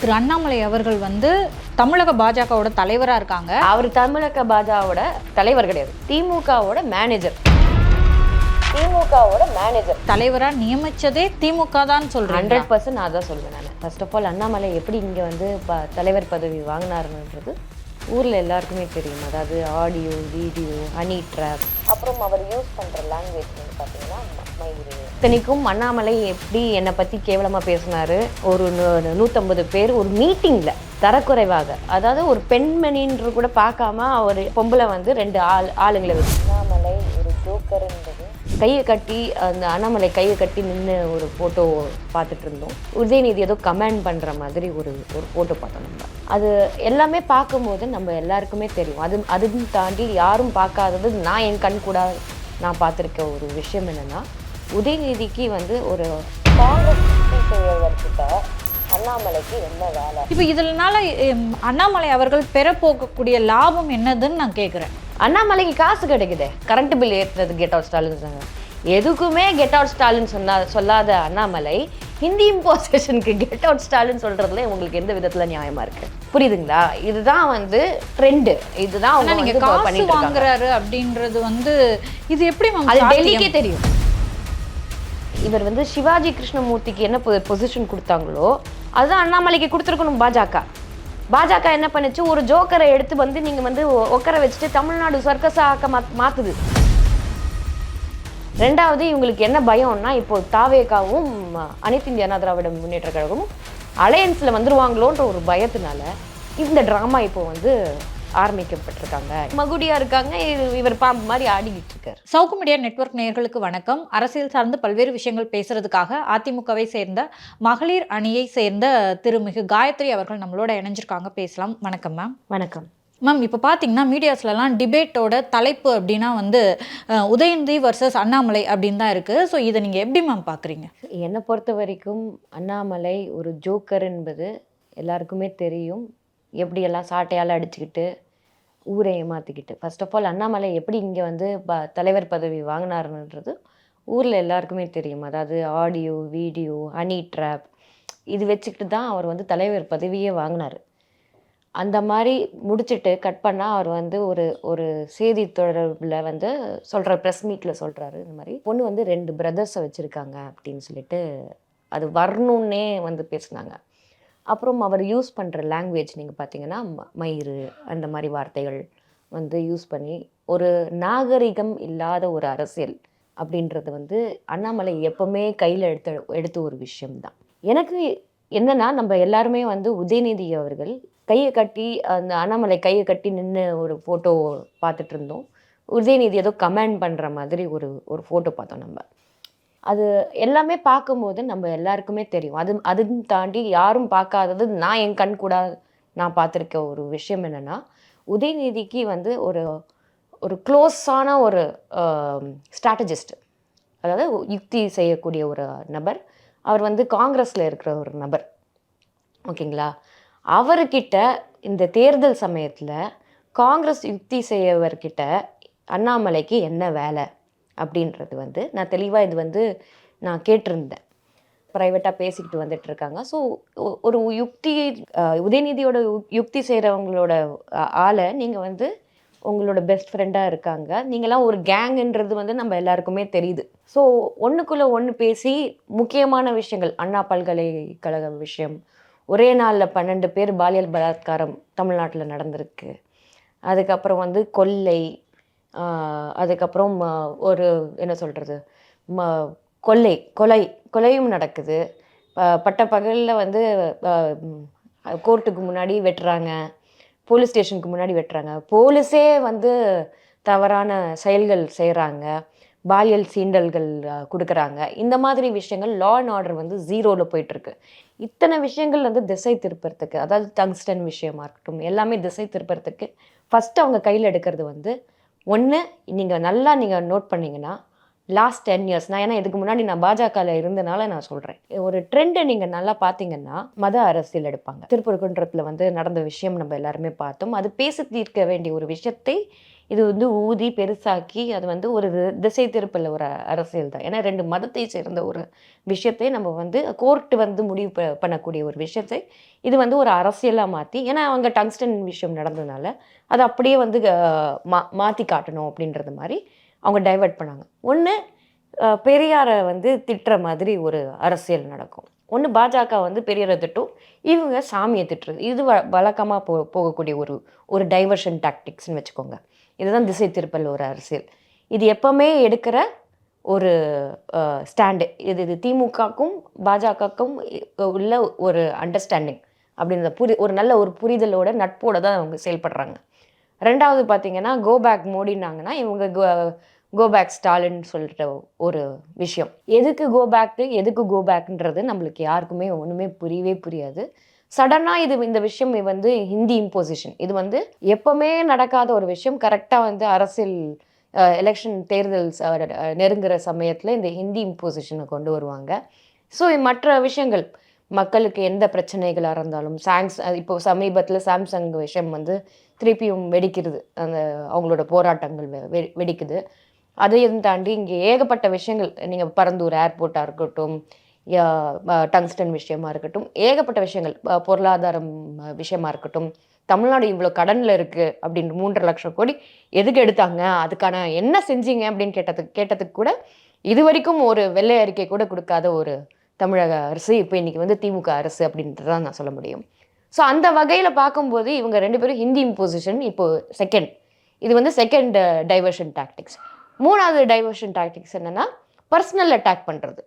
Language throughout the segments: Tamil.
திரு அண்ணாமலை அவர்கள் வந்து தமிழக பாஜகவோட தலைவரா இருக்காங்க. அவர் தமிழக பாஜகவோட தலைவர் கிடையாது. திமுகவோட மேனேஜர் திமுகவோட மேனேஜர் தலைவரா நியமிச்சதே திமுக தான் சொல்றாங்க ஹண்ட்ரட் பர்சன்ட் நான் தான் சொல்லுவேன் நான். ஃபர்ஸ்ட் ஆஃப் ஆல் அண்ணாமலை எப்படி இங்கே வந்து ப தலைவர் பதவி வாங்கினாருன்றது ஊரில் எல்லாருக்குமே தெரியும். அதாவது ஆடியோ வீடியோ ஹனி ட்ராப் அப்புறம் அவர் யூஸ் பண்ணுற லாங்குவேஜ் வந்து பார்த்தீங்கன்னா இத்தனைக்கும் அண்ணாமலை எப்படி என்னை பற்றி கேவலமாக பேசினாரு? ஒரு நூற்றம்பது பேர் ஒரு மீட்டிங்கில் தரக்குறைவாக அதாவது ஒரு பெண்மணின்று கூட பார்க்காம அவர் பொம்பளை வந்து ரெண்டு ஆள் ஆளுங்களை வச்சு அண்ணாமலை ஒரு ஜோக்கர்ன்றது கையை கட்டி அந்த அண்ணாமலை கையை கட்டி நின்று ஒரு ஃபோட்டோ பார்த்துட்டு இருந்தோம். உதயநிதி ஏதோ கமெண்ட் பண்ணுற மாதிரி ஒரு ஒரு ஃபோட்டோ பார்த்தோம் நம்ம. அது எல்லாமே பார்க்கும்போது நம்ம எல்லாருக்குமே தெரியும். அது அதுவும் தாண்டி யாரும் பார்க்காதது நான் என் கண் கூட நான் பார்த்துருக்க ஒரு விஷயம் என்னென்னா உதயநிதிக்கு வந்து ஒரு காங்கிரஸ் அண்ணாமலைக்கு என்ன வேலை இப்போ இதனால அண்ணாமலை அவர்கள் பெற போகக்கூடிய லாபம் என்னதுன்னு நான் கேட்குறேன் அண்ணாமலைக்கு காசு கிடைக்குதே. கரண்ட் பில் ஏற்றுறது கெட் அவுட் ஸ்டாலின் சொன்னாங்க. எதுக்குமே கெட் அவுட் ஸ்டாலின் சொன்னா சொல்லாத அண்ணாமலை ஹிந்தி இம்போசிஷனுக்கு கெட் அவுட் ஸ்டாலின் சொல்றதுல உங்களுக்கு எந்த விதத்துல நியாயமா இருக்கு? புரியுதுங்களா? இதுதான் வந்து ட்ரெண்டு இதுதான் அவங்க நீங்க வந்து இப்ப காசு வாங்குறாரு அப்படின்றது வந்து இது எப்படி அது? டெல்லிக்கே தெரியும். இவர் வந்து சிவாஜி கிருஷ்ணமூர்த்திக்கு என்ன பொசிஷன் கொடுத்தாங்களோ அதுதான் அண்ணாமலைக்கு கொடுத்துருக்கணும் பாஜக. பாஜக என்ன பண்ணுச்சு? ஒரு ஜோக்கரை எடுத்து வந்து நீங்கள் வந்து உக்கர வச்சுட்டு தமிழ்நாடு சர்க்கஸா ஆக்க மாத்- மாத்துது. ரெண்டாவது இவங்களுக்கு என்ன பயம்னா இப்போ தாவேகாவும் அனைத்து இந்திய அண்ணா திராவிட முன்னேற்ற கழகமும் அலையன்ஸில் வந்துருவாங்களோன்ற ஒரு பயத்தினால இந்த ட்ராமா இப்போ வந்து ஆரம்பிக்கப்பட்டிருக்காங்க. மகுடியா இருக்காங்க. இவர் இவர் பாம்பு மாதிரி ஆடிக்கிட்டு இருக்காரு சவுக்கு மீடியா நெட்வொர்க் நேயர்களுக்கு வணக்கம். அரசியல் சார்ந்து பல்வேறு விஷயங்கள் பேசுறதுக்காக அதிமுகவை சேர்ந்த மகளிர் அணியை சேர்ந்த திருமிகு காயத்ரி அவர்கள் நம்மளோட இணைஞ்சிருக்காங்க. பேசலாம். வணக்கம் மேம் வணக்கம். மேம் இப்போ பார்த்தீங்கன்னா மீடியாஸ்லலாம் டிபேட்டோட தலைப்பு அப்படின்னா வந்து உதயநிதி வர்சஸ் அண்ணாமலை அப்படின்னு தான் இருக்குது ஸோ இதை நீங்கள் எப்படி மேம் பார்க்குறீங்க என்னை பொறுத்த வரைக்கும் அண்ணாமலை ஒரு ஜோக்கர் என்பது எல்லாருக்குமே தெரியும். எப்படியெல்லாம் சாட்டையால் அடிச்சுக்கிட்டு ஊரை ஏமாற்றிக்கிட்டு ஃபர்ஸ்ட் ஆஃப் ஆல் அண்ணாமலை எப்படி இங்கே வந்து ப தலைவர் பதவி வாங்கினாருன்றது ஊரில் எல்லாருக்குமே தெரியும். அதாவது ஆடியோ வீடியோ ஹனி ட்ராப் இது வச்சுக்கிட்டு தான் அவர் வந்து தலைவர் பதவியே வாங்கினார். அந்த மாதிரி முடிச்சுட்டு கட் பண்ணால் அவர் வந்து ஒரு ஒரு செய்தி தொடர்பில் வந்து சொல்கிற ப்ரெஸ் மீட்டில் சொல்கிறாரு இந்த மாதிரி. பொண்ணு வந்து ரெண்டு பிரதர்ஸை வச்சுருக்காங்க அப்படின்னு சொல்லிட்டு அது வரணுன்னே வந்து பேசுனாங்க. அப்புறம் அவர் யூஸ் பண்ணுற லாங்குவேஜ் நீங்கள் பார்த்தீங்கன்னா ம- மயிறு அந்த மாதிரி வார்த்தைகள் வந்து யூஸ் பண்ணி ஒரு நாகரிகம் இல்லாத ஒரு அரசியல் அப்படின்றது வந்து அண்ணாமலை எப்போவுமே கையில் எடுத்த எடுத்த ஒரு விஷயம்தான். எனக்கு என்னென்னா நம்ம எல்லாருமே வந்து உதயநிதி அவர்கள் கையை கட்டி அந்த அண்ணாமலை கையை கட்டி நின்று ஒரு ஃபோட்டோ பார்த்துட்டு இருந்தோம். உதயநிதி ஏதோ கமெண்ட் பண்ணுற மாதிரி ஒரு ஒரு ஃபோட்டோ பார்த்தோம் நம்ம. அது எல்லாமே பார்க்கும்போது நம்ம எல்லாருக்குமே தெரியும். அது அதுவும் தாண்டி யாரும் பார்க்காதது நான் என் கண் கூட நான் பார்த்துருக்க ஒரு விஷயம் என்னென்னா உதயநிதிக்கு வந்து ஒரு ஒரு க்ளோஸான ஒரு ஸ்ட்ராட்டஜிஸ்ட் அதாவது யுக்தி செய்யக்கூடிய ஒரு நபர். அவர் வந்து காங்கிரஸில் இருக்கிற ஒரு நபர். ஓகேங்களா? அவர்கிட்ட இந்த தேர்தல் சமயத்தில் காங்கிரஸ் யுக்தி செய்யவர்கிட்ட அண்ணாமலைக்கு என்ன வேலை? அப்படின்றது வந்து நான் தெளிவாக இது வந்து நான் கேட்டிருந்தேன். ப்ரைவேட்டாக பேசிக்கிட்டு வந்துட்டு இருக்காங்க ஸோ ஒரு யுக்தி உதயநிதியோட யு- யுக்தி செய்கிறவங்களோட ஆளை நீங்கள் வந்து உங்களோட பெஸ்ட் ஃப்ரெண்டாக இருக்காங்க. நீங்களாம் ஒரு கேங்குன்றது வந்து நம்ம எல்லாருக்குமே தெரியுது. ஸோ ஒன்றுக்குள்ளே ஒன்று பேசி முக்கியமான விஷயங்கள் அண்ணா பல்கலைக்கழக விஷயம் ஒரே நாளில் பன்னெண்டு பேர் பாலியல் பலாத்காரம் தமிழ்நாட்டில் நடந்திருக்கு. அதுக்கப்புறம் வந்து கொள்ளை அதுக்கப்புறம் ஒரு என்ன சொல்கிறது ம கொள்ளை கொலை கொலையும் நடக்குது. ப- பட்ட பகலில் வந்து கோர்ட்டுக்கு முன்னாடி வெட்டுறாங்க. போலீஸ் ஸ்டேஷனுக்கு முன்னாடி வெட்டுறாங்க. போலீஸே வந்து தவறான செயல்கள் செய்கிறாங்க பாலியல் சீண்டல்கள் கொடுக்குறாங்க. இந்த மாதிரி விஷயங்கள் லா அண்ட் ஆர்டர் வந்து ஜீரோவில் போயிட்டுருக்கு. இத்தனை விஷயங்கள் வந்து திசை திருப்பறதுக்கு அதாவது டங்ஸ்டன் விஷயமா இருக்கட்டும் எல்லாமே திசை திருப்பறதுக்கு ஃபஸ்ட்டு அவங்க கையில் எடுக்கிறது வந்து ஒன்று நீங்கள் நல்லா நீங்கள் நோட் பண்ணீங்கன்னா லாஸ்ட் டென் இயர்ஸ் நான் ஏன்னா இதுக்கு முன்னாடி நான் பாஜகவில் இருந்தனால நான் சொல்கிறேன் ஒரு ட்ரெண்டை நீங்கள் நல்லா பார்த்தீங்கன்னா மத அரசியல் எடுப்பாங்க. திருப்பரங்குன்றத்தில் வந்து நடந்த விஷயம் நம்ம எல்லாருமே பார்த்தோம். அது பேசி தீர்க்க வேண்டிய ஒரு விஷயத்தை இது வந்து ஊதி பெருசாக்கி அது வந்து ஒரு திசை திருப்பல ஒரு அரசியல் தான். ஏன்னா ரெண்டு மதத்தை சேர்ந்த ஒரு விஷயத்தை நம்ம வந்து கோர்ட் வந்து முடிவு ப- பண்ணக்கூடிய ஒரு விஷயத்தை இது வந்து ஒரு அரசியலாக மாற்றி ஏன்னா அவங்க டங்ஸ்டன் விஷயம் நடந்ததுனால அதை அப்படியே வந்து மா மாற்றி காட்டணும் அப்படின்றது மாதிரி அவங்க டைவர்ட் பண்ணாங்க. ஒன்று பெரியாரை வந்து திட்டுற மாதிரி ஒரு அரசியல் நடக்கும். ஒன்று பாஜக வந்து பெரியாரை திட்டும் இவங்க சாமியை திட்டுறது. இது வ வழக்கமாக போ போகக்கூடிய ஒரு ஒரு டைவர்ஷன் டாக்டிக்ஸ்னு வச்சுக்கோங்க. இதுதான் திசை திருப்பல் ஒரு அரசியல். இது எப்பவுமே எடுக்கிற ஒரு ஸ்டாண்டு. இது இது திமுகக்கும் பாஜகவுக்கும் உள்ள ஒரு அண்டர்ஸ்டாண்டிங் அப்படின்ற புரி ஒரு நல்ல ஒரு புரிதலோட நட்போட தான் அவங்க செயல்படுறாங்க. ரெண்டாவது பார்த்தீங்கன்னா கோபேக் மோடினாங்கன்னா இவங்க கோ கோபேக் ஸ்டாலின் சொல்கிற ஒரு விஷயம். எதுக்கு கோபேக்கு எதுக்கு கோபேக்குன்றது நம்மளுக்கு யாருக்குமே ஒன்றுமே புரியவே புரியாது. சடனாக இது இந்த விஷயம் வந்து ஹிந்தி இம்போசிஷன் இது வந்து எப்பவுமே நடக்காத ஒரு விஷயம். கரெக்டாக வந்து அரசியல் எலெக்ஷன் தேர்தல் நெருங்குற சமயத்தில் இந்த ஹிந்தி இம்போசிஷனை கொண்டு வருவாங்க. ஸோ மற்ற விஷயங்கள் மக்களுக்கு எந்த பிரச்சனைகளாக இருந்தாலும் சாங்ஸ் இப்போ சமீபத்தில் சாம்சங் விஷயம் வந்து திருப்பியும் வெடிக்கிறது. அந்த அவங்களோட போராட்டங்கள் வெ- வெ- வெடிக்குது. அதையும் தாண்டி இங்கே ஏகப்பட்ட விஷயங்கள் நீங்கள் பரந்தூர் ஏர்போர்ட்டாக இருக்கட்டும் டங்ஸ்டன் விஷயமா இருக்கட்டும் ஏகப்பட்ட விஷயங்கள் ப- பொருளாதாரம் விஷயமா இருக்கட்டும் தமிழ்நாடு இவ்வளோ கடனில் இருக்குது அப்படின்னு மூன்றரை லட்சம் கோடி எதுக்கு எடுத்தாங்க அதுக்கான என்ன செஞ்சீங்க அப்படின்னு கேட்டதுக்கு கேட்டதுக்கு கூட இது வரைக்கும் ஒரு வெள்ளை அறிக்கை கூட கொடுக்காத ஒரு தமிழக அரசு இப்போ இன்றைக்கி வந்து திமுக அரசு அப்படின்றது தான் நான் சொல்ல முடியும். ஸோ அந்த வகையில் பார்க்கும்போது இவங்க ரெண்டு பேரும் ஹிந்தி இம்போசிஷன் இப்போது செகண்ட் இது வந்து செகண்ட் டைவர்ஷன் டாக்டிக்ஸ் மூணாவது டைவர்ஷன் டாக்டிக்ஸ் என்னன்னா பர்சனல் அட்டாக் பண்ணுறது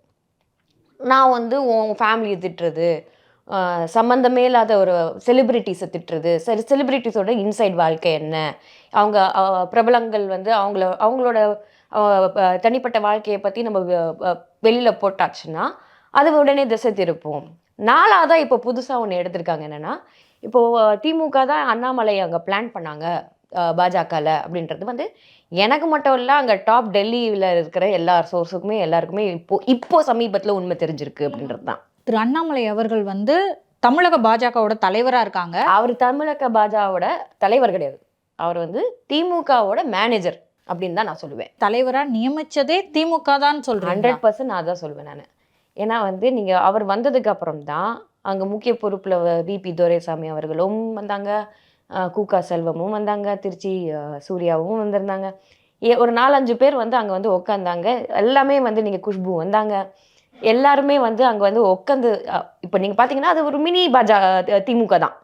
நான் வந்து உன் ஃபேமிலியை திட்டுறது சம்மந்தமே இல்லாத ஒரு செலிப்ரிட்டிஸை திட்டுறது சரி செலிபிரிட்டிஸோட இன்சைட் வாழ்க்கை என்ன? அவங்க பிரபலங்கள் வந்து அவங்கள அவங்களோட தனிப்பட்ட வாழ்க்கையை பற்றி நம்ம வெளியில் போட்டாச்சுன்னா அது உடனே திசை திருப்போம். நாலாவதாக இப்போ புதுசாக ஒன்று எடுத்திருக்காங்க என்னென்னா இப்போது திமுக தான் அண்ணாமலை அங்கே பிளான் பண்ணாங்க. பாஜகவில் அப்படின்றது வந்து எனக்கு மட்டும் இல்லை அங்கே டாப் டெல்லியில் இருக்கிற எல்லா சோர்ஸுக்குமே எல்லாருக்குமே இப்போ இப்போ சமீபத்தில் உண்மை தெரிஞ்சிருக்கு அப்படின்றது தான் திரு அண்ணாமலை அவர்கள் வந்து தமிழக பாஜகவோட தலைவரா இருக்காங்க. அவர் தமிழக பாஜகவோட தலைவர் கிடையாது. அவர் வந்து திமுகவோட மேனேஜர் அப்படின்னு தான் நான் சொல்லுவேன். தலைவரா நியமிச்சதே திமுக தான் சொல்றாங்க ஹண்ட்ரட் பர்சன்ட் நான் தான் சொல்லுவேன் நான். ஏன்னா வந்து நீங்கள் அவர் வந்ததுக்கு அப்புறம் தான் அங்கே முக்கிய பொறுப்பில் விபி துரைசாமி அவர்களும் வந்தாங்க. கூகா செல்வமும் வந்தாங்க திருச்சி சூர்யாவும் வந்திருந்தாங்க. ஏ- ஒரு நாலஞ்சு பேர் வந்து அங்கே வந்து உட்காந்தாங்க எல்லாமே வந்து நீங்கள் குஷ்பு வந்தாங்க. எல்லாருமே வந்து அங்கே வந்து உட்காந்து இப்போ நீங்கள் பார்த்தீங்கன்னா அது ஒரு மினி பாஜா திமுக தான்.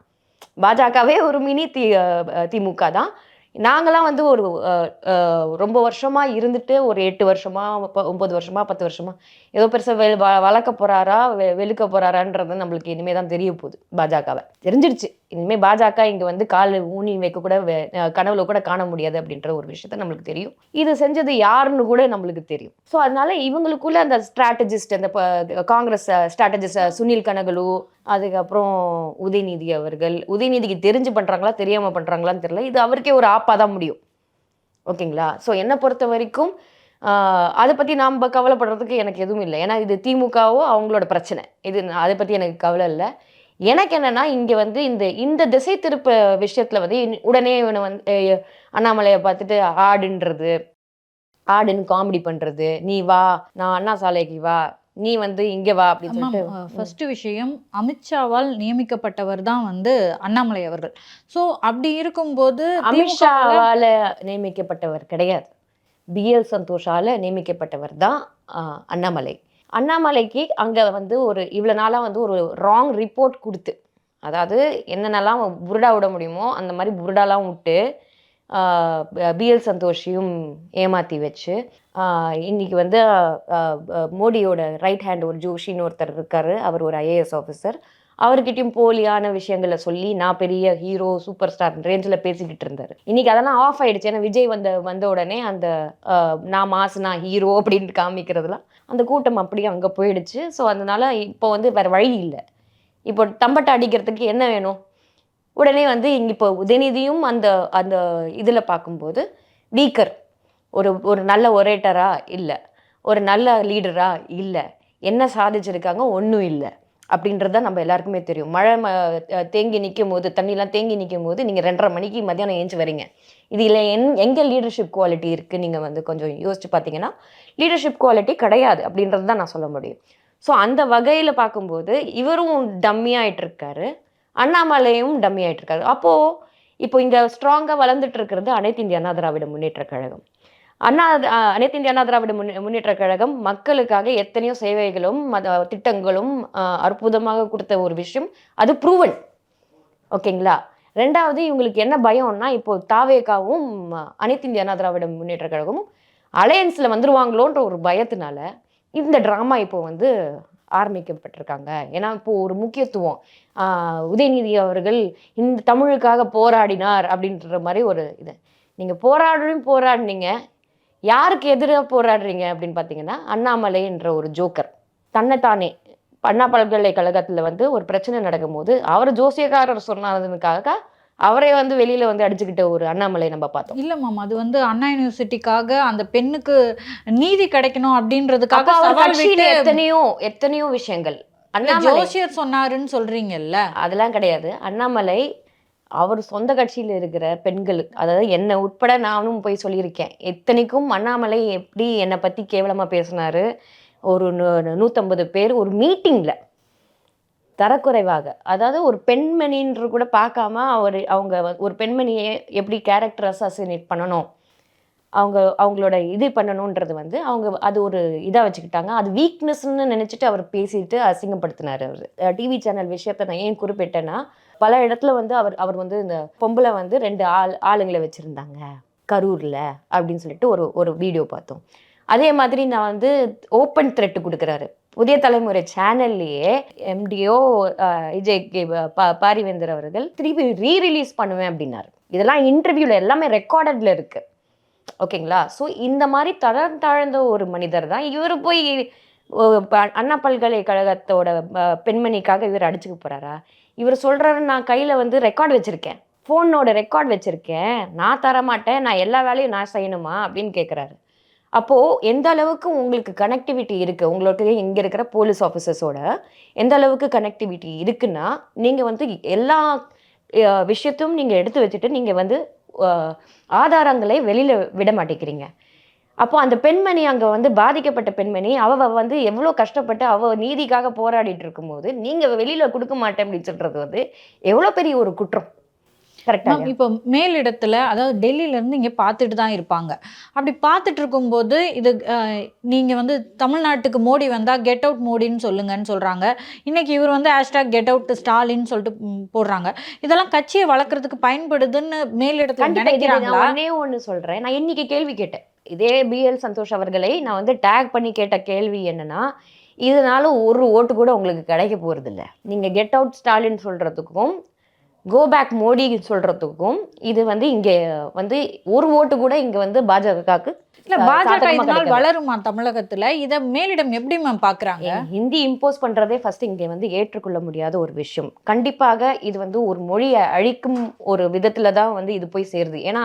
பாஜகவே ஒரு மினி தி திமுக தான். நாங்களாம் வந்து ஒரு ரொம்ப வருஷமாக இருந்துட்டு ஒரு எட்டு வருஷமாக ஒம்பது வருஷமாக வருஷமா பத்து வருஷமாக ஏதோ பெருசாக வெ வ- வளர்க்க போறாரா வெ- வெளுக்க போகிறாரான்றது நம்மளுக்கு இனிமேல் தான் தெரிய போகுது பாஜகவை. தெரிஞ்சிடுச்சு இனிமேல் பாஜக இங்கே வந்து கால் ஊனி வைக்க கூட கனவுல கூட காண முடியாது அப்படின்ற ஒரு விஷயத்த நம்மளுக்கு தெரியும். இது செஞ்சது யாருன்னு கூட நம்மளுக்கு தெரியும். ஸோ அதனால இவங்களுக்குள்ள அந்த ஸ்ட்ராட்டஜிஸ்ட் அந்த ப- காங்கிரஸ் ஸ்ட்ராட்டஜிஸ்ட் சுனில் கனகலு அதுக்கப்புறம் உதயநிதி அவர்கள் உதயநிதிக்கு தெரிஞ்சு பண்ணுறாங்களா தெரியாமல் பண்ணுறாங்களான்னு தெரியல. இது அவருக்கே ஒரு ஆப்பாக தான் முடியும். ஓகேங்களா? ஸோ என்னை பொறுத்த வரைக்கும் அதை பற்றி நாம் கவலைப்படுறதுக்கு எனக்கு எதுவும் இல்லை. ஏன்னா இது திமுகவோ அவங்களோட பிரச்சனை. இது அதை பற்றி எனக்கு கவலை இல்லை. எனக்கு என்னன்னா இங்கே வந்து இந்த இந்த திசை திருப்ப விஷயத்தில் வந்து உடனே இவனை வந்து அண்ணாமலையை பார்த்துட்டு ஆடுன்றது ஆடுன்னு காமெடி பண்ணுறது நீ வா நான் அண்ணா சாலைக்கு வா நீ வந்து இங்கே வா அப்படின்னு சொல்லிட்டு. ஃபர்ஸ்ட் விஷயம் அமித்ஷாவால் நியமிக்கப்பட்டவர் தான் வந்து அண்ணாமலை அவர்கள். சோ அப்படி இருக்கும்போது அமித்ஷாவால நியமிக்கப்பட்டவர் கிடையாது. பிஎல் சந்தோஷால நியமிக்கப்பட்டவர் தான் அண்ணாமலை. அண்ணாமலைக்கு அங்கே வந்து ஒரு இவ்வளோ நாளாக வந்து ஒரு ராங் ரிப்போர்ட் கொடுத்து. அதாவது என்னென்னலாம் புருடா விட முடியுமோ அந்த மாதிரி புருடாலாம் விட்டு பிஎல் சந்தோஷையும் ஏமாற்றி வச்சு இன்றைக்கி வந்து மோடியோட ரைட் ஹேண்ட் ஒரு ஜோஷின்னு ஒருத்தர் இருக்கார். அவர் ஒரு ஐஏஎஸ் ஆஃபீஸர் அவர்கிட்டயும் போலியான விஷயங்களை சொல்லி நான் பெரிய ஹீரோ சூப்பர் ஸ்டார் ரேஞ்சில் பேசிக்கிட்டு இருந்தார். இன்னைக்கு அதெல்லாம் ஆஃப் ஆயிடுச்சு. ஏன்னா விஜய் வந்த வந்த உடனே அந்த நான் மாசு நான் ஹீரோ அப்படின்ட்டு காமிக்கிறதுலாம் அந்த கூட்டம் அப்படியே அங்கே போயிடுச்சு. ஸோ அதனால இப்போ வந்து வேறு வழி இல்லை. இப்போ தம்பட்டை அடிக்கிறதுக்கு என்ன வேணும்? உடனே வந்து இங்கே இப்போ உதயநிதியும் அந்த அந்த இதில் பார்க்கும்போது வீக்கர் ஒரு ஒரு நல்ல ஒரேட்டரா இல்லை. ஒரு நல்ல லீடரா இல்லை. என்ன சாதிச்சிருக்காங்க? ஒன்றும் இல்லை. அப்படின்றது தான் நம்ம எல்லாருக்குமே தெரியும். மழை ம தேங்கி நிற்கும் போது தண்ணிலாம் தேங்கி நிற்கும் போது நீங்கள் ரெண்டரை மணிக்கு மத்தியானம் ஏஞ்சி வரீங்க. இதில் என் எங்கே லீடர்ஷிப் குவாலிட்டி இருக்குது நீங்கள் வந்து கொஞ்சம் யோசிச்சு பார்த்தீங்கன்னா லீடர்ஷிப் குவாலிட்டி கிடையாது அப்படின்றது தான் நான் சொல்ல முடியும். ஸோ அந்த வகையில் பார்க்கும்போது இவரும் டம்மி ஆயிட்டு அண்ணாமலையும் டம்மி ஆகிட்டுருக்காரு அப்போது இப்போ இங்கே ஸ்ட்ராங்காக வளர்ந்துட்டு இருக்கிறது அனைத்து இந்திய அண்ணா திராவிட முன்னேற்ற கழகம். அண்ணா அனைத்து இந்திய அண்ணா திராவிட முன்னே முன்னேற்ற கழகம் மக்களுக்காக எத்தனையோ சேவைகளும் மத திட்டங்களும் அற்புதமாக கொடுத்த ஒரு விஷயம். அது ப்ரூவன் ஓகேங்களா? ரெண்டாவது இவங்களுக்கு என்ன பயம்னா இப்போ தாவேகாவும் அனைத்து இந்திய அண்ணா திராவிட முன்னேற்ற கழகமும் அலையன்ஸில் வந்துருவாங்களோன்ற ஒரு பயத்தினால இந்த ட்ராமா இப்போ வந்து ஆரம்பிக்கப்பட்டிருக்காங்க. ஏன்னா இப்போ ஒரு முக்கியத்துவம். உதயநிதி அவர்கள் இந்த தமிழுக்காக போராடினார் அப்படின்ற மாதிரி ஒரு இது. நீங்கள் போராடுறீங்க போராடினீங்க. யாருக்கு எதிராக போராடுறீங்க அப்படின்னு பார்த்தீங்கன்னா அண்ணாமலை என்ற ஒரு ஜோக்கர். தன்னைத்தானே அண்ணா பல்கலைக்கழகத்தில் வந்து ஒரு பிரச்சனை நடக்கும்போது அவர் ஜோசியக்காரர் சொன்னதுக்காக அவரை வந்து வெளியில வந்து அடிச்சுக்கிட்ட ஒரு அண்ணாமலை நம்ம பார்த்தோம். இல்ல மேம் அது வந்து அண்ணா யூனிவர்சிட்டிக்காக அந்த பெண்ணுக்கு நீதி கிடைக்கணும் அப்ப அப்படின்றதுக்காக எத்தனையோ எத்தனையோ விஷயங்கள். அண்ணாமலை ஜோசியர் சொன்னாருன்னு சொல்றீங்கல்ல? அதெல்லாம் கிடையாது. அண்ணாமலை அவர் சொந்த கட்சியில் இருக்கிற பெண்களுக்கு அதாவது என்னை உட்பட நானும் போய் சொல்லியிருக்கேன். எத்தனைக்கும் அண்ணாமலை எப்படி என்னை பற்றி கேவலமாக பேசினாரு? ஒரு நூ- பேர் ஒரு மீட்டிங்கில் தரக்குறைவாக. அதாவது ஒரு பெண்மணின்று கூட பார்க்காம அவர் அவங்க ஒரு பெண்மணியை எப்படி கேரக்டர் அசாசினேட் பண்ணணும்? அவங்க அவங்களோட இது பண்ணணுன்றது வந்து அவங்க அது ஒரு இதாக வச்சுக்கிட்டாங்க. அது வீக்னஸ்ன்னு நினச்சிட்டு அவர் பேசிட்டு அசிங்கப்படுத்தினார் அவர். டிவி சேனல் விஷயத்தை நான் ஏன் குறிப்பிட்டேன்னா பல இடத்துல வந்து அவர் அவர் வந்து இந்த பொம்பளை வந்து ரெண்டு ஆள் ஆளுங்களை வச்சுருந்தாங்க கரூரில் அப்படின்னு சொல்லிட்டு ஒரு ஒரு வீடியோ பார்த்தோம். அதே மாதிரி நான் வந்து ஓப்பன் த்ரெட்டு கொடுக்குறாரு. புதிய தலைமுறை சேனல்லையே எம்டிஓ விஜய் கே பா- பாரிவேந்தர் அவர்கள் திருப்பி ரீ ரிலீஸ் பண்ணுவேன் அப்படின்னாரு. இதெல்லாம் இன்டர்வியூவில் எல்லாமே ரெக்கார்டட்ல இருக்குது ஓகேங்களா? ஸோ இந்த மாதிரி தரம் தாழ்ந்த ஒரு மனிதர் தான். இவர் போய் ப- அண்ணா பல்கலைக்கழகத்தோட பெண்மணிக்காக இவர் அடிச்சுக்க போகிறாரா இவர் சொல்கிறாரு நான் கையில் வந்து ரெக்கார்ட் வச்சுருக்கேன். ஃபோனோட ரெக்கார்ட் வச்சுருக்கேன். நான் தரமாட்டேன். நான் எல்லா வேலையும் நான் செய்யணுமா? அப்படின்னு கேட்குறாரு அப்போது எந்த அளவுக்கு உங்களுக்கு கனெக்டிவிட்டி இருக்குது உங்களுக்கு இங்கே இருக்கிற போலீஸ் ஆஃபீஸர்ஸோட எந்த அளவுக்கு கனெக்டிவிட்டி இருக்குன்னா நீங்கள் வந்து எல்லா விஷயத்தையும் நீங்கள் எடுத்து வச்சுட்டு நீங்கள் வந்து ஆதாரங்களை வெளியில் விட மாட்டேங்கிறீங்க. அப்போ அந்த பெண்மணி அங்கே வந்து பாதிக்கப்பட்ட பெண்மணி அவள் வந்து எவ்வளோ கஷ்டப்பட்டு அவள் நீதிக்காக போராடிட்டு இருக்கும்போது நீங்கள் வெளியில் கொடுக்க மாட்டேன் அப்படின்னு சொல்கிறது வந்து எவ்வளோ பெரிய ஒரு குற்றம். மேம் இப்போ மேலிடத்துல அதாவது டெல்லியில இருந்து இங்க பார்த்துட்டு தான் இருப்பாங்க. அப்படி பார்த்துட்டு இருக்கும்போது இது நீங்க வந்து தமிழ்நாட்டுக்கு மோடி வந்தா கெட் அவுட் மோடின்னு சொல்லுங்கன்னு சொல்றாங்க. இன்னைக்கு இவர் வந்து ஹேஷ்டாக் கெட் அவுட் ஸ்டாலின்னு சொல்லிட்டு போடுறாங்க. இதெல்லாம் கட்சியை வளர்க்கறதுக்கு பயன்படுதுன்னு மேலிடத்துல கண்டிப்பா இது நான் நினைக்கிறாங்களா ஒண்ணே ஒண்ணு சொல்றேன். நான் இன்னைக்கு கேள்வி கேட்டேன். இதே பிஎல் சந்தோஷ் அவர்களை நான் வந்து டேக் பண்ணி கேட்ட கேள்வி என்னன்னா இதனால ஒரு ஓட்டு கூட உங்களுக்கு கிடைக்க போறது இல்ல நீங்க கெட் அவுட் ஸ்டாலின் சொல்றதுக்கும் கோ பேக் மோடி சொல்றதுக்கும் இது வந்து இங்க வந்து ஒரு ஓட்டு கூட இங்க வந்து பாஜகவுக்கு இல்ல பாஜக இதனால். வளருமா தமிழகத்துல? இத மேலிடம் எப்படி மேம் பாக்குறாங்க? ஹிந்தி இம்போஸ் பண்றதே ஃபர்ஸ்ட் இங்க வந்து ஏற்றுக்கொள்ள முடியாத ஒரு விஷயம். கண்டிப்பாக இது வந்து ஒரு மொழியை அழிக்கும் ஒரு விதத்துல தான் வந்து இது போய் சேருது. ஏன்னா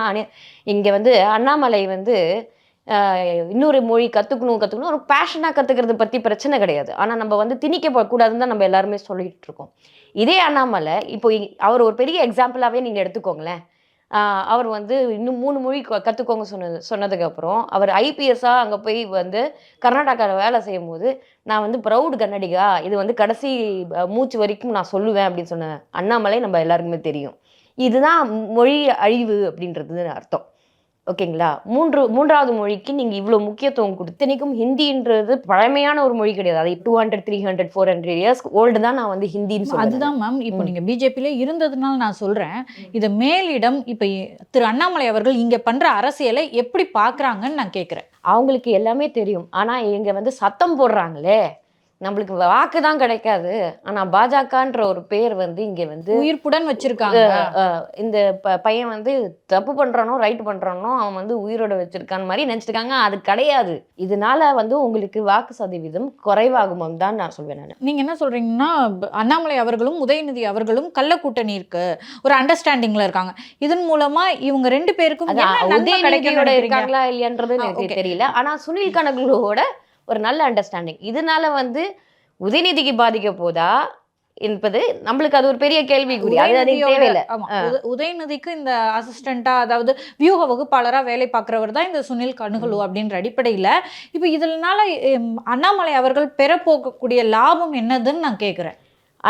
இங்க வந்து அண்ணாமலை வந்து இன்னொரு மொழி கற்றுக்கணும் கற்றுக்கணும் ஒரு பேஷனாக கற்றுக்கிறது பற்றி பிரச்சனை கிடையாது. ஆனால் நம்ம வந்து திணிக்க தான் நம்ம எல்லாருமே சொல்லிகிட்டு இருக்கோம். இதே அண்ணாமலை இப்போ இ- அவர் ஒரு பெரிய எக்ஸாம்பிளாகவே நீங்கள் எடுத்துக்கோங்களேன். அவர் வந்து இன்னும் மூணு மொழி க- சொன்னது சொன்னதுக்கப்புறம் அவர் ஐபிஎஸ்ஸாக அங்கே போய் வந்து கர்நாடகாவில் வேலை செய்யும் போது நான் வந்து ப்ரௌட் கன்னடிகா இது வந்து கடைசி மூச்சு வரைக்கும் நான் சொல்லுவேன் அப்படின்னு சொன்ன அண்ணாமலை நம்ம எல்லாருக்குமே தெரியும். இதுதான் மொழி அழிவு அப்படின்றது அர்த்தம். ஓகேங்களா? மூன்று மூன்றாவது மொழிக்கு நீங்கள் இவ்வளோ முக்கியத்துவம் கொடுத்து இத்தனைக்கும் ஹிந்தின்றது பழமையான ஒரு மொழி கிடையாது. அது two hundred three hundred four hundred years old தான் நான் வந்து ஹிந்தின்னு சொல்லுவேன் அதுதான் மேம் இப்போ ம். நீங்க பிஜேபியில இருந்ததுனால நான் சொல்றேன். இத மேலிடம் இப்ப திரு அண்ணாமலை அவர்கள் இங்க பண்ற அரசியலை எப்படி பாக்குறாங்கன்னு நான் கேக்குறேன். அவங்களுக்கு எல்லாமே தெரியும். ஆனால் இங்க வந்து சத்தம் போடுறாங்களே. நம்மளுக்கு வாக்கு தான் கிடைக்காது. ஆனால் பாஜகன்ற ஒரு பேர் வந்து இங்கே வந்து உயிர்ப்புடன் வச்சிருக்காங்க. இந்த பையன் வந்து தப்பு பண்றானோ ரைட் பண்றானோ அவன் வந்து உயிரோட வச்சிருக்கான் மாதிரி நினைச்சிருக்காங்க. அது கிடையாது. இதனால வந்து உங்களுக்கு வாக்கு சதவீதம் குறைவாகும் தான் நான் சொல்வேன் நான். நீங்க என்ன சொல்றீங்கன்னா அண்ணாமலை அவர்களும் உதயநிதி அவர்களும் கள்ள கூட்டணி இருக்கு. ஒரு அண்டர்ஸ்டாண்டிங்ல இருக்காங்க. இதன் மூலமா இவங்க ரெண்டு பேருக்கும் உதயநிதியோட? இருக்காங்களா இல்லையான்றது எனக்கு. தெரியல. ஆனா சுனில் கனகுலோட ஒரு நல்ல அண்டர்ஸ்டாண்டிங் இதனால வந்து உதயநிதிக்கு பாதிக்க போதா என்பது நம்மளுக்கு அது ஒரு பெரிய கேள்விக்குறி. உதயநிதிக்கு இந்த அசிஸ்டண்டா அதாவது வியூக வகுப்பாளரா வேலை பார்க்கிறவர் தான் இந்த சுனில் கனுகலு அப்படின்ற அடிப்படையில இப்போ இதனால அண்ணாமலை அவர்கள் பெறப்போகக்கூடிய லாபம் என்னதுன்னு நான் கேக்குறேன்.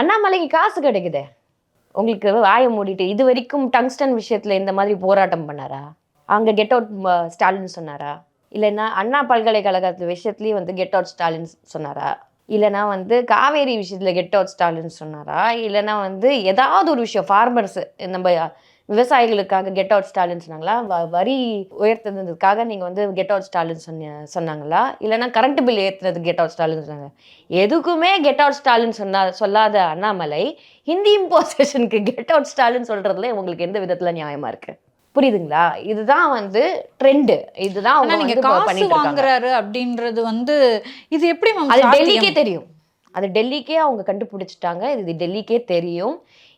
அண்ணாமலைக்கு காசு கிடைக்குதே? உங்களுக்கு வாயை மூடிட்டு இது வரைக்கும் டங்ஸ்டன் விஷயத்துல இந்த மாதிரி போராட்டம் பண்ணாரா? அங்க கெட் அவுட் ஸ்டாலின் சொன்னாரா? இல்லைன்னா அண்ணா பல்கலைக்கழகத்து விஷயத்துலேயும் வந்து கெட் அவுட் ஸ்டாலின் சொன்னாரா? இல்லைன்னா வந்து காவேரி விஷயத்தில் கெட் அவுட் ஸ்டாலின் சொன்னாரா? இல்லைனா வந்து ஏதாவது ஒரு விஷயம் ஃபார்மர்ஸ் நம்ம விவசாயிகளுக்காக கெட் அவுட் ஸ்டாலின் சொன்னாங்களா? வ- வரி உயர்த்துனதுக்காக நீங்கள் வந்து கெட் அவுட் ஸ்டாலின் சொன்ன சொன்னாங்களா? இல்லைன்னா கரண்ட் பில் ஏற்றுனது கெட் அவுட் ஸ்டாலின் சொன்னாங்க. எதுக்குமே கெட் அவுட் ஸ்டாலின் சொன்னா சொல்லாத அண்ணாமலை ஹிந்தி இம்போசேஷனுக்கு கெட் அவுட் ஸ்டாலின் சொல்கிறதுல உங்களுக்கு எந்த விதத்தில் நியாயமாக இருக்குது புரியுதுங்களா? இதுதான் வந்து ட்ரெண்டு இதுதான் நீங்க காசு வாங்குறாரு அப்படின்றது வந்து இது எப்படி அது? டெல்லிக்கே தெரியும். அது டெல்லிக்கே அவங்க கண்டுபிடிச்சிட்டாங்க. இது டெல்லிக்கே தெரியும்.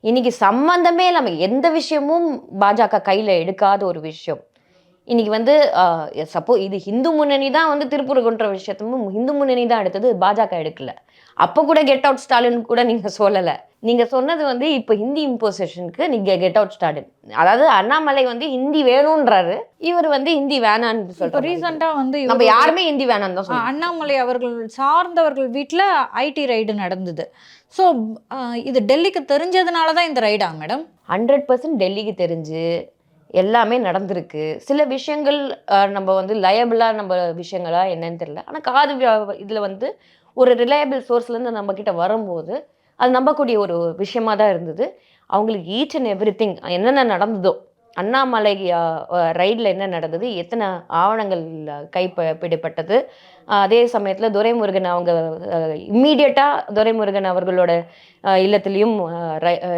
இன்னைக்கு சம்பந்தமே இல்லாம எந்த விஷயமும் பாஜக கையில எடுக்காத ஒரு விஷயம். இன்னைக்கு வந்து சப்போ இது ஹிந்து முன்னணி தான் வந்து திருப்பூர் விஷயத்தும் ஹிந்து முன்னணி தான் எடுத்தது பாஜக எடுக்கல. அப்போ கூட கெட் அவுட் ஸ்டாலின் கூட நீங்க சொல்லல. நீங்க சொன்னது வந்து இப்போ ஹிந்தி இம்போசிஷனுக்கு நீங்க கெட் அவுட் ஸ்டாலின். அதாவது அண்ணாமலை வந்து ஹிந்தி வேணும்ன்றாரு. இவர் வந்து ஹிந்தி வேணான்னு சொல்றாரு ரீசெண்டா வந்து நம்ம யாருமே ஹிந்தி வேணாம்னு தான் அண்ணாமலை அவர்கள் சார்ந்தவர்கள் வீட்ல ஐடி ரைடு நடந்தது. ஸோ இது டெல்லிக்கு தெரிஞ்சதுனால தான் இந்த ரைடா மேடம் ஹண்ட்ரட் பர்சன்ட் டெல்லிக்கு தெரிஞ்சு எல்லாமே நடந்திருக்கு. சில விஷயங்கள் நம்ம வந்து லயபிளாக நம்ம விஷயங்களா என்னன்னு தெரியல. ஆனால் காது இதில் வந்து ஒரு ரிலையபிள் சோர்ஸ்லேருந்து நம்மக்கிட்ட வரும்போது அது நம்பக்கூடிய ஒரு விஷயமா தான் இருந்தது. அவங்களுக்கு ஈச் அண்ட் எவ்ரி திங் என்னென்ன நடந்ததோ அண்ணாமலை ரைடில் என்ன நடந்தது எத்தனை ஆவணங்கள் கைப்பிடிப்பட்டது பிடிப்பட்டது அதே சமயத்தில் துரைமுருகன் அவங்க இம்மீடியட்டாக துரைமுருகன் அவர்களோட இல்லத்துலேயும்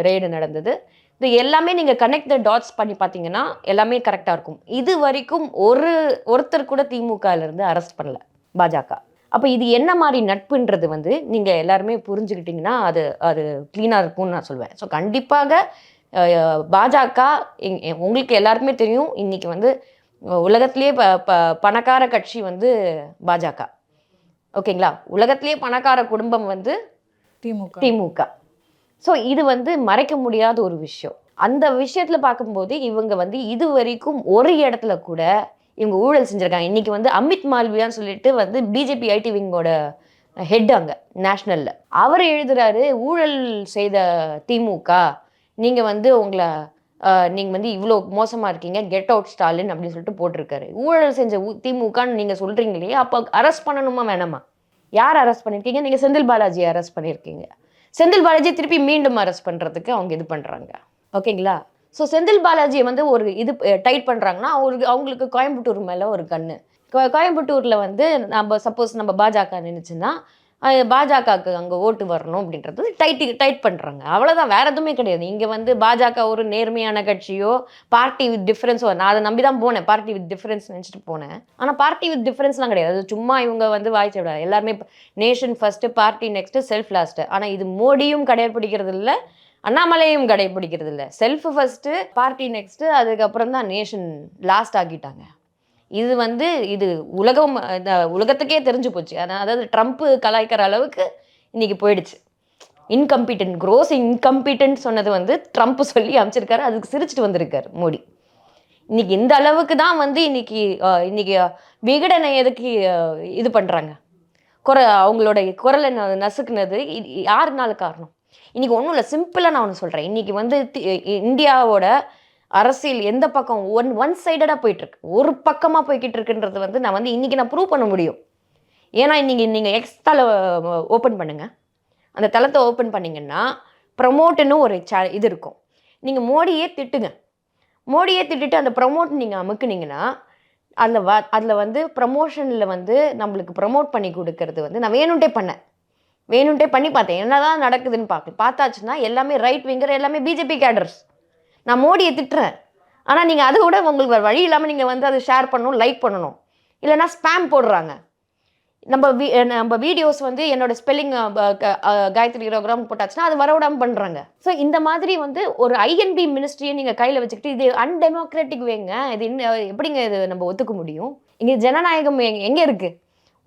ரெய்டு நடந்தது. இது எல்லாமே நீங்கள் கனெக்ட் த டாட்ஸ் பண்ணி பார்த்தீங்கன்னா எல்லாமே கரெக்டாக இருக்கும். இது வரைக்கும் ஒரு ஒருத்தர் கூட திமுகலேருந்து அரெஸ்ட் பண்ணல பாஜக. அப்போ இது என்ன மாதிரி நட்புன்றது வந்து நீங்கள் எல்லாருமே புரிஞ்சுக்கிட்டீங்கன்னா அது அது க்ளீனாக இருக்கும்னு நான் சொல்லுவேன் ஸோ கண்டிப்பாக பாஜக உங்களுக்கு எல்லாருக்குமே தெரியும் இன்னைக்கு வந்து அஹ், உலகத்திலேயே ப ப பணக்கார கட்சி வந்து பாஜக. ஓகேங்களா? உலகத்திலேயே பணக்கார குடும்பம் வந்து திமுக. திமுக. ஸோ இது வந்து மறைக்க முடியாத ஒரு விஷயம். அந்த விஷயத்துல பார்க்கும்போது இவங்க வந்து இது வரைக்கும் ஒரு இடத்துல கூட இவங்க ஊழல் செஞ்சுருக்காங்க. இன்றைக்கி வந்து அமித் மால்வியான்னு சொல்லிட்டு வந்து பிஜேபி ஐடி விங்கோட ஹெட் அங்கே நேஷ்னலில் அவர் எழுதுறாரு ஊழல் செய்த திமுக நீங்கள் வந்து உங்களை நீங்கள் வந்து இவ்வளோ மோசமாக இருக்கீங்க கெட் அவுட் ஸ்டாலின் அப்படின்னு சொல்லிட்டு போட்டிருக்காரு. ஊழல் செஞ்ச திமுகன்னு திமுகன்னு சொல்கிறீங்க இல்லையா? அப்போ அரெஸ்ட் பண்ணணுமா வேணாமா? யார் அரெஸ்ட் பண்ணியிருக்கீங்க நீங்கள் செந்தில் பாலாஜியை அரெஸ்ட் பண்ணியிருக்கீங்க செந்தில் பாலாஜி திருப்பி மீண்டும் அரெஸ்ட் பண்ணுறதுக்கு அவங்க இது பண்ணுறாங்க ஓகேங்களா? ஸோ செந்தில் பாலாஜியை வந்து ஒரு இது டைட் பண்ணுறாங்கன்னா அவருக்கு அவங்களுக்கு கோயம்புத்தூர் மேலே ஒரு கண்ணு. கோ- வந்து நம்ம சப்போஸ் நம்ம பாஜக நினைச்சுன்னா பாஜகவுக்கு அங்கே ஓட்டு வரணும் அப்படின்றது டைட்டு டைட் பண்ணுறாங்க அவ்வளோதான் வேறு எதுவுமே கிடையாது. இங்கே வந்து பாஜக ஒரு நேர்மையான கட்சியோ பார்ட்டி வித் டிஃப்ரென்ஸோ நான் அதை நம்பி தான் போனேன். பார்ட்டி வித் டிஃப்ரென்ஸ் நினச்சிட்டு போனேன். ஆனால் பார்ட்டி வித் டிஃப்ரென்ஸ்லாம் கிடையாது. அது சும்மா இவங்க வந்து வாய்ச்சி விடாது எல்லாருமே nation first party next self last ஆனால் இது மோடியும் கடைபிடிக்கிறது இல்லை அண்ணாமலையும் கடைபிடிக்கிறது இல்லை. செல்ஃப் ஃபர்ஸ்ட்டு பார்ட்டி நெக்ஸ்ட்டு அதுக்கப்புறம் தான் நேஷன் லாஸ்ட் ஆக்கிட்டாங்க. இது வந்து இது உலகம் இந்த உலகத்துக்கே தெரிஞ்சு போச்சு. அதான் அதாவது ட்ரம்ப்பு கலாய்க்கிற அளவுக்கு இன்னைக்கு போயிடுச்சு. இன்கம்பீட்டன்ட் க்ரோஸ் இன்கம்பீட்டன்ட் சொன்னது வந்து ட்ரம்ப் சொல்லி அமைச்சிருக்காரு. அதுக்கு சிரிச்சிட்டு வந்திருக்கார் மோடி. இன்னைக்கு இந்த அளவுக்கு தான் வந்து இன்னைக்கு இன்னைக்கு விகடனை எதுக்கு இது பண்ணுறாங்க குர அவங்களோட குரலை நசுக்குனது யாருனால காரணம்? இன்னைக்கு ஒன்றும் இல்லை சிம்பிளாக நான் ஒன்று சொல்கிறேன் இன்னைக்கு வந்து இந்தியாவோட அரசியல் எந்த பக்கம் ஒன் ஒன் சைடடாக போயிட்டுருக்கு. ஒரு பக்கமாக போய்கிட்டு இருக்குன்றது வந்து நான் வந்து இன்னைக்கு நான் ப்ரூவ் பண்ண முடியும். ஏன்னா இன்றைக்கி நீங்கள் எக்ஸ் தலை ஓப்பன் பண்ணுங்கள் அந்த தளத்தை ஓப்பன் பண்ணிங்கன்னா ப்ரமோட்டுன்னு ஒரு சே இது இருக்கும். நீங்கள் மோடியே திட்டுங்க. மோடியே திட்டுட்டு அந்த ப்ரமோட் நீங்கள் அமுக்குனீங்கன்னா அதில் வ அதில் வந்து ப்ரமோஷனில் வந்து நம்மளுக்கு ப்ரமோட் பண்ணி கொடுக்கறது வந்து நான் வேணும்ட்டே பண்ணேன். வேணும்ட்டே பண்ணி பார்த்தேன். என்னதான் நடக்குதுன்னு பார்க்கல பார்த்தாச்சுன்னா எல்லாமே ரைட் விங்கர் எல்லாமே பிஜேபி கேடர்ஸ் நான் மோடியை திட்டுறேன். ஆனால் நீங்கள் அது கூட உங்களுக்கு வேறு வழி இல்லாமல் நீங்கள் வந்து அதை ஷேர் பண்ணணும் லைக் பண்ணணும். இல்லைன்னா ஸ்பேம் போடுறாங்க. நம்ம வி நம்ம வீடியோஸ் வந்து என்னோட ஸ்பெல்லிங் காயத்ரி கிலோகிராம் போட்டாச்சுன்னா அது வரவிடாமல் பண்ணுறாங்க ஸோ இந்த மாதிரி வந்து ஒரு ஐஎன்பி மினிஸ்ட்ரியை நீங்கள் கையில் வச்சுக்கிட்டு இது அன்டெமோக்ராட்டிக் வேங்க இது இன்னும் எப்படிங்க இது நம்ம ஒத்துக்க முடியும்? இங்கே ஜனநாயகம் எங்கே இருக்குது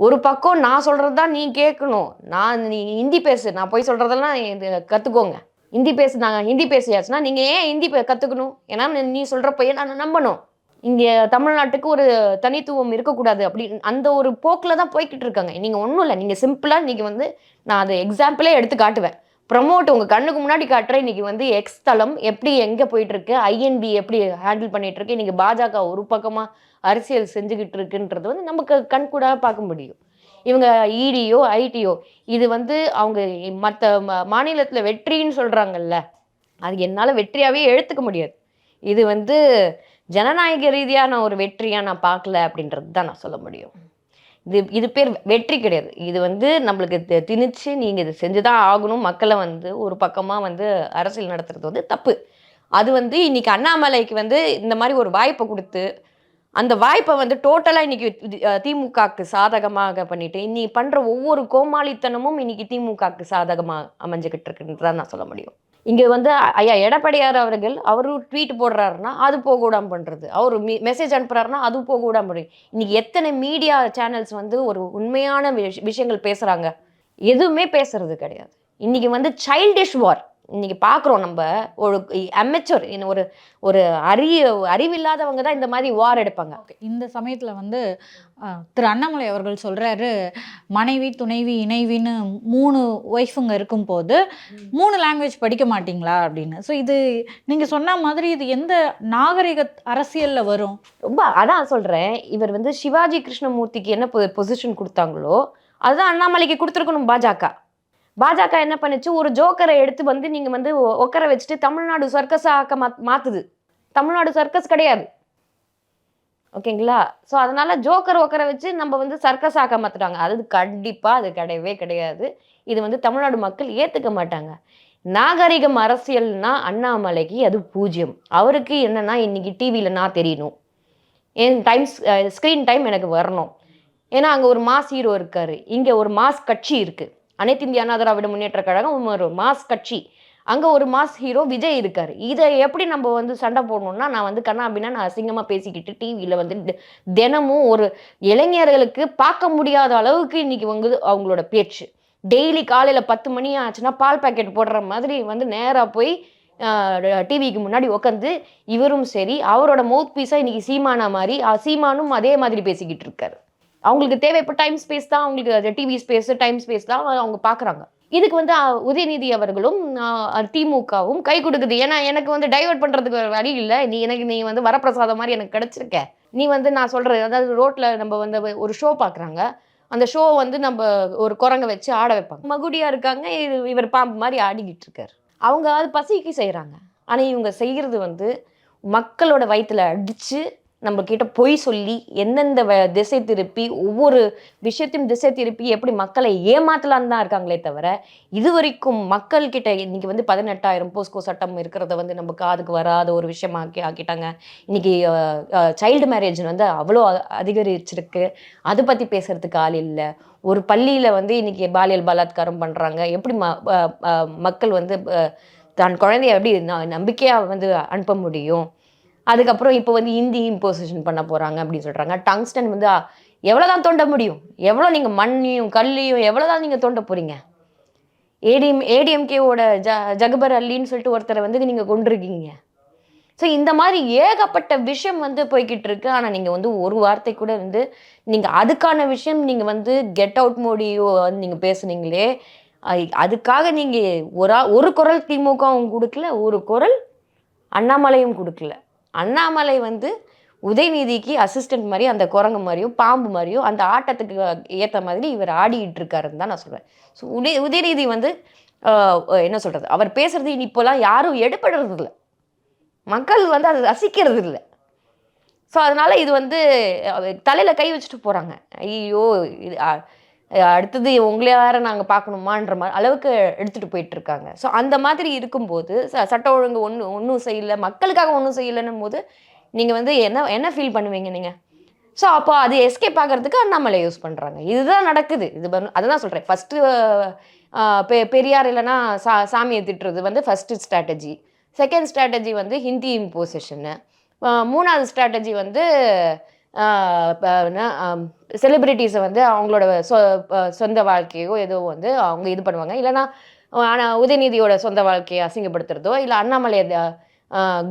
ஒரு பக்கம் நான் சொல்கிறது தான் நீ கேட்கணும். நான் நீ ஹிந்தி பேசு. நான் போய் சொல்கிறதெல்லாம் இது கற்றுக்கோங்க ஹிந்தி பேசு நாங்கள் ஹிந்தி பேசியாச்சுன்னா நீங்கள் ஏன் ஹிந்தி கற்றுக்கணும் ஏன்னா நீ சொல்கிறப்பயே நான் நம்பணும். இங்கே தமிழ்நாட்டுக்கு ஒரு தனித்துவம் இருக்கக்கூடாது அப்படி அந்த ஒரு போக்கில் தான் போய்கிட்டு இருக்காங்க. நீங்கள் ஒன்றும் இல்லை. நீங்கள் சிம்பிளாக இன்றைக்கி வந்து நான் அதை எக்ஸாம்பிளே எடுத்து காட்டுவேன். ப்ரமோட் உங்கள் கண்ணுக்கு முன்னாடி காட்டுறேன். இன்றைக்கி வந்து எக்ஸ் தளம் எப்படி எங்கே போயிட்டுருக்கு ஐஎன்பி எப்படி ஹேண்டில் பண்ணிகிட்ருக்கு இருக்கு? இன்றைக்கி பாஜக ஒரு பக்கமாக அரசியல் செஞ்சுக்கிட்டு இருக்குன்றது வந்து நமக்கு கண்கூடாக பார்க்க முடியும். இவங்க இடியோ ஐடியோ இது வந்து அவங்க மற்ற மாநிலத்தில் வெற்றின்னு சொல்கிறாங்கல்ல அது என்னால் வெற்றியாகவே எடுத்துக்க முடியாது. இது வந்து ஜனநாயக ரீதியான ஒரு வெற்றியாக நான் பார்க்கல அப்படின்றது தான் நான் சொல்ல முடியும். இது இது பேர் வெற்றி கிடையாது. இது வந்து நம்மளுக்கு தி- திணிச்சு நீங்கள் இது செஞ்சு தான் ஆகணும். மக்களை வந்து ஒரு பக்கமாக வந்து அரசியல் நடத்துறது வந்து தப்பு. அது வந்து இன்னைக்கு அண்ணாமலைக்கு வந்து இந்த மாதிரி ஒரு வாய்ப்பை கொடுத்து அந்த வாய்ப்பை வந்து டோட்டலாக இன்னைக்கு திமுகக்கு சாதகமாக பண்ணிட்டு இன்னி பண்ணுற ஒவ்வொரு கோமாளித்தனமும் இன்னைக்கு திமுகக்கு சாதகமாக அமைஞ்சுக்கிட்டு இருக்குன்னு தான் நான் சொல்ல முடியும். இங்கே வந்து ஐயா எடப்பாடியார் அவர்கள் அவரும் ட்வீட் போடுறாருன்னா அது போக விடாம பண்ணுறது அவர் மெசேஜ் அனுப்புறாருன்னா அது போக விடாம பண்ணுறது இன்னைக்கு எத்தனை மீடியா சேனல்ஸ் வந்து ஒரு உண்மையான விஷயங்கள் பேசுகிறாங்க எதுவுமே பேசுறது கிடையாது. இன்னைக்கு வந்து சைல்டிஷ் வார் இன்னைக்கு பார்க்குறோம் நம்ம. ஒரு அமெச்சூர் ஒரு ஒரு அறிய அறிவில்லாதவங்க தான் இந்த மாதிரி வார் எடுப்பாங்க. இந்த சமயத்தில் வந்து திரு அண்ணாமலை அவர்கள் சொல்கிறாரு மனைவி துணைவி இணைவின்னு மூணு ஒய்ஃபுங்க இருக்கும்போது மூணு லாங்குவேஜ் படிக்க மாட்டீங்களா? அப்படின்னு. ஸோ இது நீங்கள் சொன்ன மாதிரி இது எந்த நாகரிக அரசியலில் வரும்? ரொம்ப அதான் சொல்கிறேன் இவர் வந்து சிவாஜி கிருஷ்ணமூர்த்திக்கு என்ன பொசிஷன் கொடுத்தாங்களோ அதுதான் அண்ணாமலைக்கு கொடுத்துருக்கணும் பாஜக. பாஜக என்ன பண்ணுச்சு? ஒரு ஜோக்கரை எடுத்து வந்து நீங்கள் வந்து உ- உட்கார வச்சுட்டு தமிழ்நாடு சர்க்கஸ் ஆக்க மாத்துது. மாற்றுது தமிழ்நாடு சர்க்கஸ் கிடையாது. ஓகேங்களா? ஸோ அதனால ஜோக்கர் உட்கார வச்சு நம்ம வந்து சர்க்கஸ் ஆக்க மாத்துறாங்க. அது கண்டிப்பாக அது கிடையவே கிடையாது. இது வந்து தமிழ்நாடு மக்கள் ஏற்றுக்க மாட்டாங்க. நாகரிகம் அரசியல்னா அண்ணாமலைக்கு அது பூஜ்ஜியம் அவருக்கு என்னன்னா இன்னைக்கு டிவியில் நான் தெரியணும். என் டைம்ஸ் ஸ்க்ரீன் டைம் எனக்கு வரணும். ஏன்னா அங்கே ஒரு மாஸ் ஹீரோ இருக்காரு. இங்கே ஒரு மாஸ் கட்சி இருக்குது அனைத்து இந்திய அண்ணா திராவிட முன்னேற்ற கழகம் ஒரு மாஸ் கட்சி. அங்கே ஒரு மாஸ் ஹீரோ விஜய் இருக்கார். இதை எப்படி நம்ம வந்து சண்டை போடணும்னா நான் வந்து கண்ணாபின்னா நான் அசிங்கமாக பேசிக்கிட்டு டிவியில் வந்து தி- தினமும் ஒரு இளைஞர்களுக்கு பார்க்க முடியாத அளவுக்கு இன்னைக்கு வந்து அவங்களோட பேச்சு. டெய்லி காலையில் பத்து மணி ஆச்சுன்னா பால் பாக்கெட் போடுற மாதிரி வந்து நேராக போய் டிவிக்கு முன்னாடி உட்காந்து இவரும் சரி அவரோட மவுத் பீஸாக இன்னைக்கு சீமானா மாதிரி சீமானும் அதே மாதிரி பேசிக்கிட்டு இருக்காரு. அவங்களுக்கு தேவை இப்போ டைம் ஸ்பேஸ் தான் அவங்களுக்கு டிவி ஸ்பேஸ் டைம் ஸ்பேஸ் தான் அவங்க பார்க்குறாங்க இதுக்கு வந்து உதயநிதி அவர்களும் திமுகவும் கை கொடுக்குது. ஏன்னா எனக்கு வந்து டைவர்ட் பண்ணுறதுக்கு வழி இல்லை. நீ எனக்கு நீ வந்து வரப்பிரசாதம் மாதிரி எனக்கு கிடச்சிருக்க. நீ வந்து நான் சொல்கிறது அதாவது ரோட்டில் நம்ம வந்து ஒரு ஷோ பார்க்குறாங்க அந்த ஷோ வந்து நம்ம ஒரு குரங்க வச்சு ஆட வைப்பாங்க. மகுடியாக இருக்காங்க. இது இவர் பாம்பு மாதிரி ஆடிக்கிட்டு இருக்கார். அவங்க அது பசிக்கு செய்கிறாங்க ஆனால் இவங்க செய்கிறது வந்து மக்களோட வயிற்றில் அடித்து நம்மக்கிட்ட பொய் சொல்லி எந்தெந்த வ- திசை திருப்பி ஒவ்வொரு விஷயத்தையும் திசை திருப்பி எப்படி மக்களை ஏமாத்தலான்னு தான் இருக்காங்களே தவிர இது வரைக்கும் மக்கள்கிட்ட இன்னைக்கு வந்து பதினெட்டாயிரம் போஸ்கோ சட்டம் இருக்கிறத வந்து நம்ம காதுக்கு வராத ஒரு விஷயமா ஆக்கி ஆக்கிட்டாங்க. இன்னைக்கு சைல்டு மேரேஜ் வந்து அவ்வளோ அ- அதிகரிச்சிருக்கு. அதை பற்றி பேசுறதுக்கு ஆள் இல்லை. ஒரு பள்ளியில் வந்து இன்னைக்கு பாலியல் பலாத்காரம் பண்ணுறாங்க எப்படி ம மக்கள் வந்து தன் குழந்தைய எப்படி ந- வந்து அனுப்ப முடியும்? அதுக்கப்புறம் இப்போ வந்து இந்தி இம்போசிஷன் பண்ண போகிறாங்க அப்படின்னு சொல்கிறாங்க டங்ஸ்டன் வந்து எவ்வளோ தான் தோண்ட முடியும்? எவ்வளோ நீங்கள் மண்ணையும் கல்லையும் எவ்வளோ தான் நீங்கள் தோண்ட போகிறீங்க ஏடிஎம் ஏடிஎம்கேவோட ஜ ஜகபர் அல்லின்னு சொல்லிட்டு ஒருத்தரை வந்து நீங்கள் கொண்டிருக்கீங்க ஸோ இந்த மாதிரி ஏகப்பட்ட விஷயம் வந்து போய்கிட்டு இருக்கு ஆனால் நீங்கள் வந்து ஒரு வார்த்தை கூட வந்து நீங்கள் அதுக்கான விஷயம் நீங்கள் வந்து கெட் அவுட் மோடியோ வந்து நீங்கள் பேசுனீங்களே அதுக்காக நீங்கள் ஒரு ஒரு குரல் திமுகவும் கொடுக்கல ஒரு குரல் அண்ணாமலையும் கொடுக்கல. அண்ணாமலை வந்து உதயநிதிக்கு அசிஸ்டன்ட் மாதிரி அந்த குரங்கு மாதிரியும் பாம்பு மாதிரியும் அந்த ஆட்டத்துக்கு ஏற்ற மாதிரி இவர் ஆடிக்கிட்டு இருக்காருன்னு தான் நான் சொல்கிறேன் ஸோ உதய உதயநிதி வந்து என்ன சொல்கிறது அவர் பேசுகிறது இனி இப்போலாம் யாரும் எடுபடுறது இல்லை. மக்கள் வந்து அது ரசிக்கிறது இல்லை. ஸோ அதனால் இது வந்து தலையில் கை வச்சுட்டு போகிறாங்க ஐயோ இது அடுத்தது உங்களே வேற நாங்கள் பார்க்கணுமான்ற மாதிரி அளவுக்கு எடுத்துகிட்டு போயிட்டு இருக்காங்க. ஸோ அந்த மாதிரி இருக்கும்போது ச- சட்ட ஒழுங்கு ஒன்று ஒன்றும் செய்யலை மக்களுக்காக ஒன்றும் செய்யலைன்னும் போது நீங்கள் வந்து என்ன என்ன ஃபீல் பண்ணுவீங்க நீங்கள் ஸோ அப்போ அது எஸ்கேப் ஆகிறதுக்கு அண்ணாமலை யூஸ் பண்ணுறாங்க இதுதான் நடக்குது. இது வந்து அதுதான் சொல்கிறேன் ஃபஸ்ட்டு பெ பெரியார் இல்லைன்னா சா சாமியை திட்டுறது வந்து ஃபஸ்ட்டு ஸ்ட்ராட்டஜி செகண்ட் ஸ்ட்ராட்டஜி வந்து ஹிந்தி இம்போசிஷன்னு மூணாவது ஸ்ட்ராட்டஜி வந்து செலிபிரிட்டிஸை வந்து அவங்களோட சொ சொந்த வாழ்க்கையோ ஏதோ வந்து அவங்க இது பண்ணுவாங்க. இல்லைன்னா ஆனால் உதயநிதியோட சொந்த வாழ்க்கையை அசிங்கப்படுத்துறதோ இல்லை அண்ணாமலை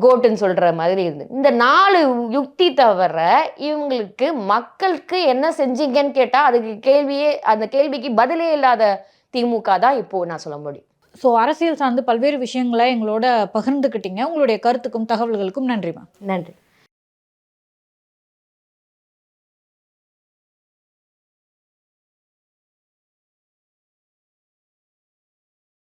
கோட்டுன்னு சொல்கிற மாதிரி இருந்து. இந்த நாலு யுக்தி தவிர இவங்களுக்கு மக்களுக்கு என்ன செஞ்சீங்கன்னு கேட்டால் அதுக்கு கேள்வியே அந்த கேள்விக்கு பதிலே இல்லாத திமுக தான் இப்போ நான் சொல்ல முடியும். ஸோ அரசியல் சார்ந்து பல்வேறு விஷயங்களை எங்களோட பகிர்ந்துக்கிட்டீங்க உங்களுடைய கருத்துக்கும் தகவல்களுக்கும் நன்றிமா நன்றி.